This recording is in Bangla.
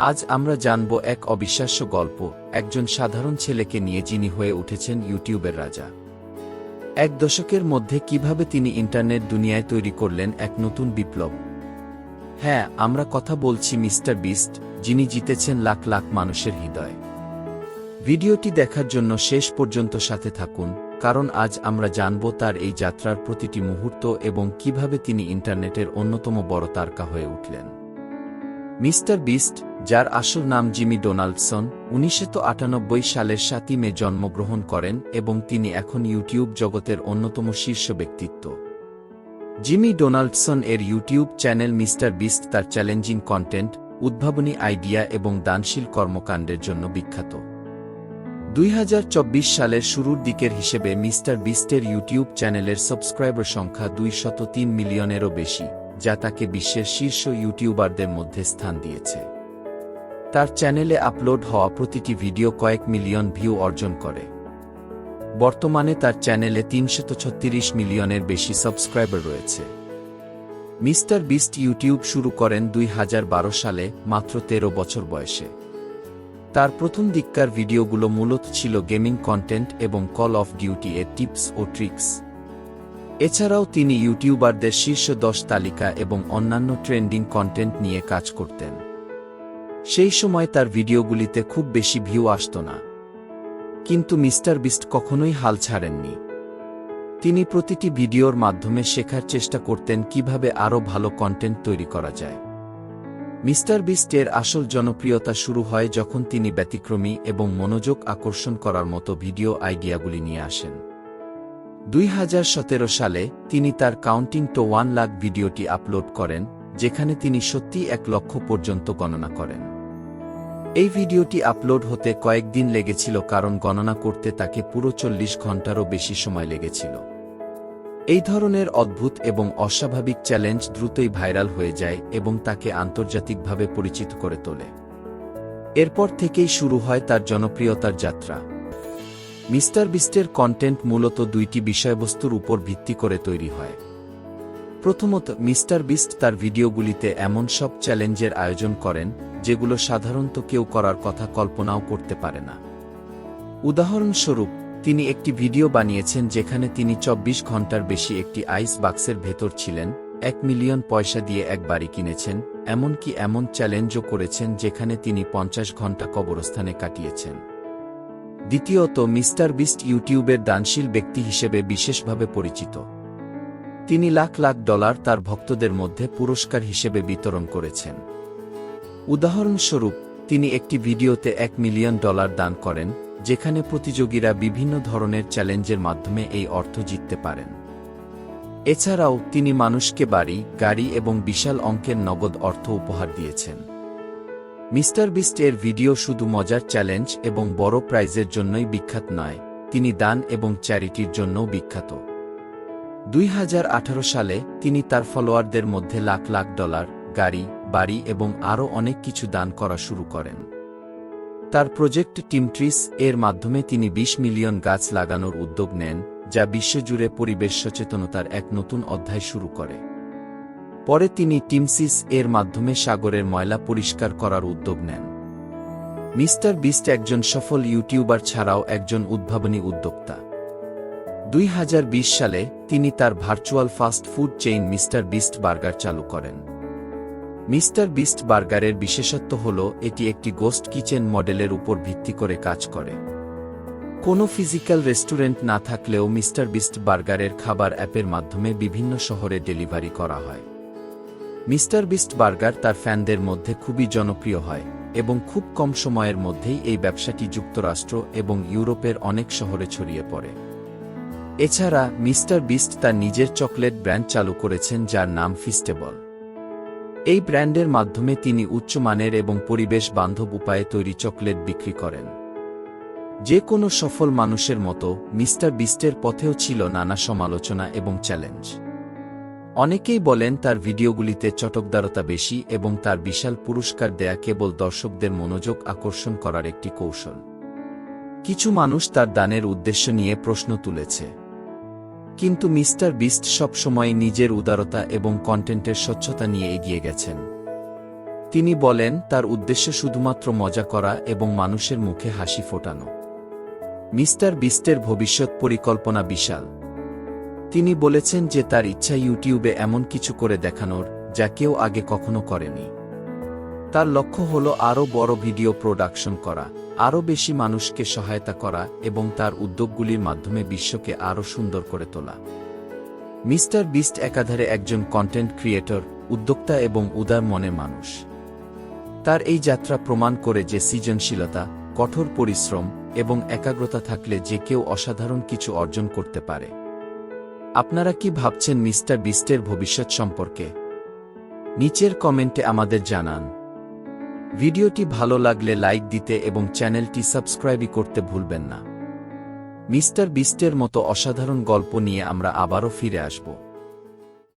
আজ আমরা জানব এক অবিশ্বাস্য গল্প, একজন সাধারণ ছেলেকে নিয়ে যিনি হয়ে উঠেছেন ইউটিউবের রাজা। এক দশকের মধ্যে কীভাবে তিনি ইন্টারনেট দুনিয়ায় তৈরি করলেন এক নতুন বিপ্লব? হ্যাঁ আমরা কথা বলছি মিস্টার বিস্ট, যিনি জিতেছেন লাখ লাখ মানুষের হৃদয়। ভিডিওটি দেখার জন্য শেষ পর্যন্ত সাথে থাকুন, কারণ আজ আমরা জানব তার এই যাত্রার প্রতিটি মুহূর্ত এবং কীভাবে তিনি ইন্টারনেটের অন্যতম বড় তারকা হয়ে উঠলেন। মিস্টার বিস্ট যার আসল নাম জিমি ডোনাল্ডসন, উনিশশো আটানব্বই সালের সাতই মে জন্মগ্রহণ করেন এবং তিনি এখন ইউটিউব জগতের অন্যতম শীর্ষ ব্যক্তিত্ব। জিমি ডোনাল্ডসন এর ইউটিউব চ্যানেল মিস্টার বিস্ট তার চ্যালেঞ্জিং কন্টেন্ট, উদ্ভাবনী আইডিয়া এবং দানশীল কর্মকাণ্ডের জন্য বিখ্যাত। দুই হাজার চব্বিশ সালের শুরুর দিকের হিসেবে মিস্টার বিস্টের ইউটিউব চ্যানেলের সাবস্ক্রাইবার সংখ্যা দুই মিলিয়নেরও বেশি, যা তাকে বিশ্বের শীর্ষ ইউটিউবারদের মধ্যে স্থান দিয়েছে। তার চ্যানেলে আপলোড হওয়া প্রতিটি ভিডিও কয়েক মিলিয়ন ভিউ অর্জন করে। বর্তমানে তার চ্যানেলে তিনশত ছত্রিশ মিলিয়নের বেশি সাবস্ক্রাইবার রয়েছে। মিস্টার বিস্ট ইউটিউব শুরু করেন দুই হাজার বারো সালে, মাত্র তেরো বছর বয়সে। তার প্রথম দিককার ভিডিওগুলো মূলত ছিল গেমিং কন্টেন্ট এবং কল অফ ডিউটি এর টিপস ও ট্রিক্স। এছাড়াও তিনি ইউটিউবারদের শীর্ষ দশ তালিকা এবং অন্যান্য ট্রেন্ডিং কন্টেন্ট নিয়ে কাজ করতেন। সেই সময় তার ভিডিওগুলিতে খুব বেশি ভিউ আসত না। কিন্তু মিস্টার বিস্ট কখনোই হাল ছাড়েননি। তিনি প্রতিটি ভিডিওর মাধ্যমে শেখার চেষ্টা করতেন কীভাবে আরও ভালো কন্টেন্ট তৈরি করা যায়। মিস্টার বিস্টের আসল জনপ্রিয়তা শুরু হয় যখন তিনি ব্যতিক্রমী এবং মনোযোগ আকর্ষণ করার মতো ভিডিও আইডিয়াগুলি নিয়ে আসেন। দুই হাজার সতেরো সালে তিনি তার কাউন্টিং তো ওয়ান লাখ ভিডিওটি আপলোড করেন, যেখানে তিনি সত্যি এক লক্ষ পর্যন্ত গণনা করেন। এই ভিডিওটি আপলোড হতে কয়েকদিন লেগেছিল কারণ গণনা করতে তাকে পুরো চল্লিশ ঘন্টারও বেশি সময় লেগেছিল। এই ধরনের অদ্ভুত এবং অস্বাভাবিক চ্যালেঞ্জ দ্রুতই ভাইরাল হয়ে যায় এবং তাকে আন্তর্জাতিকভাবে পরিচিত করে তোলে। এরপর থেকেই শুরু হয় তার জনপ্রিয়তার যাত্রা। মিস্টার বিস্টের কন্টেন্ট মূলত দুইটি বিষয়বস্তুর উপর ভিত্তি করে তৈরি হয়। প্রথমত, মিস্টার বিস্ট তার ভিডিওগুলিতে এমন সব চ্যালেঞ্জের আয়োজন করেন, যেগুলো সাধারণত কেউ করার কথা কল্পনাও করতে পারে না। উদাহরণস্বরূপ, তিনি একটি ভিডিও বানিয়েছেন যেখানে তিনি চব্বিশ ঘণ্টার বেশি একটি আইস বাক্সের ভেতর ছিলেন, এক মিলিয়ন পয়সা দিয়ে এক বাড়ি কিনেছেন, এমনকি এমন চ্যালেঞ্জও করেছেন যেখানে তিনি পঞ্চাশ ঘণ্টা কবরস্থানে কাটিয়েছেন। দ্বিতীয়ত, মিস্টার বিস্ট ইউটিউবের দানশীল ব্যক্তি হিসেবে বিশেষভাবে পরিচিত। তিনি লাখ লাখ ডলার তার ভক্তদের মধ্যে পুরস্কার হিসেবে বিতরণ করেছেন। উদাহরণস্বরূপ, তিনি একটি ভিডিওতে এক মিলিয়ন ডলার দান করেন, যেখানে প্রতিযোগীরা বিভিন্ন ধরনের চ্যালেঞ্জের মাধ্যমে এই অর্থ জিততে পারেন। এছাড়াও, তিনি মানুষকে বাড়ি, গাড়ি এবং বিশাল অঙ্কের নগদ অর্থ উপহার দিয়েছেন। মিস্টার বিস্ট এর ভিডিও শুধু মজার চ্যালেঞ্জ এবং বড় প্রাইজের জন্যই বিখ্যাত নয়, তিনি দান এবং চ্যারিটির জন্যও বিখ্যাত। দুই হাজার আঠারো সালে তিনি তার ফলোয়ারদের মধ্যে লাখ লাখ ডলার, গাড়ি, বাড়ি এবং আরও অনেক কিছু দান করা শুরু করেন। তার প্রজেক্ট টিমট্রিস এর মাধ্যমে তিনি ২০ মিলিয়ন গাছ লাগানোর উদ্যোগ নেন, যা বিশ্বজুড়ে পরিবেশ সচেতনতার এক নতুন অধ্যায় শুরু করে। পরে তিনি টিমসিস এর মাধ্যমে সাগরের ময়লা পরিষ্কার করার উদ্যোগ নেন। মিস্টার বিস্ট একজন সফল ইউটিউবার ছাড়াও একজন উদ্ভাবনী উদ্যোক্তা। দুই হাজার বিশ সালে তিনি তার virtual fast food chain Mister Beast burger চালু করেন। মিস্টার বিস্ট বার্গারের বিশেষত্ব হল, এটি একটি গোস্ট কিচেন মডেলের উপর ভিত্তি করে কাজ করে। কোনো ফিজিক্যাল রেস্টুরেন্ট না থাকলেও মিস্টার বিস্ট বার্গারের খাবার অ্যাপের মাধ্যমে বিভিন্ন শহরে ডেলিভারি করা হয়। মিস্টার বিস্ট বার্গার তার ফ্যানদের মধ্যে খুবই জনপ্রিয় হয় এবং খুব কম সময়ের মধ্যেই এই ব্যবসাটি যুক্তরাষ্ট্র এবং ইউরোপের অনেক শহরে ছড়িয়ে পড়ে। এছাড়া মিস্টার বিস্ট তার নিজের চকলেট ব্র্যান্ড চালু করেছেন যার নাম ফিস্টেবল। এই ব্র্যান্ডের মাধ্যমে তিনি উচ্চমানের এবং পরিবেশ বান্ধব উপায়ে তৈরি চকলেট বিক্রি করেন। যে কোনো সফল মানুষের মতো মিস্টার বিস্টের পথেও ছিল নানা সমালোচনা এবং চ্যালেঞ্জ। অনেকেই বলেন তার ভিডিওগুলিতে চটকদারতা বেশি এবং তার বিশাল পুরস্কার দেয়া কেবল দর্শকদের মনোযোগ আকর্ষণ করার একটি কৌশল। কিছু মানুষ তার দানের উদ্দেশ্য নিয়ে প্রশ্ন তুলেছে। কিন্তু মিস্টার বিস্ট সবসময় নিজের উদারতা এবং কন্টেন্টের স্বচ্ছতা নিয়ে এগিয়ে গেছেন। তিনি বলেন, তার উদ্দেশ্য শুধুমাত্র মজা করা এবং মানুষের মুখে হাসি ফোটানো। মিস্টার বিস্টের ভবিষ্যৎ পরিকল্পনা বিশাল। তিনি বলেছেন যে তার ইচ্ছা ইউটিউবে এমন কিছু করে দেখানোর, যা কেউ আগে কখনো করেনি। তার লক্ষ্য হল আরও বড় ভিডিও প্রোডাকশন করা। আরও বেশি মানুষকে সহায়তা করা এবং তার উদ্যোগগুলির মাধ্যমে বিশ্বকে আরও সুন্দর করে তোলা। মিস্টার বিস্ট একাধারে একজন কন্টেন্ট ক্রিয়েটর, উদ্যোক্তা এবং উদার মনের মানুষ। তার এই যাত্রা প্রমাণ করে যে সৃজনশীলতা, কঠোর পরিশ্রম এবং একাগ্রতা থাকলে যে কেউ অসাধারণ কিছু অর্জন করতে পারে। আপনারা কি ভাবছেন মিস্টার বিস্টের ভবিষ্যৎ সম্পর্কে? নিচের কমেন্টে আমাদের জানান। ভিডিওটি ভালো লাগলে লাইক দিতে এবং চ্যানেলটি সাবস্ক্রাইবই করতে ভুলবেন না। মিস্টার বিস্টের মতো অসাধারণ গল্প নিয়ে আমরা আবারও ফিরে আসব।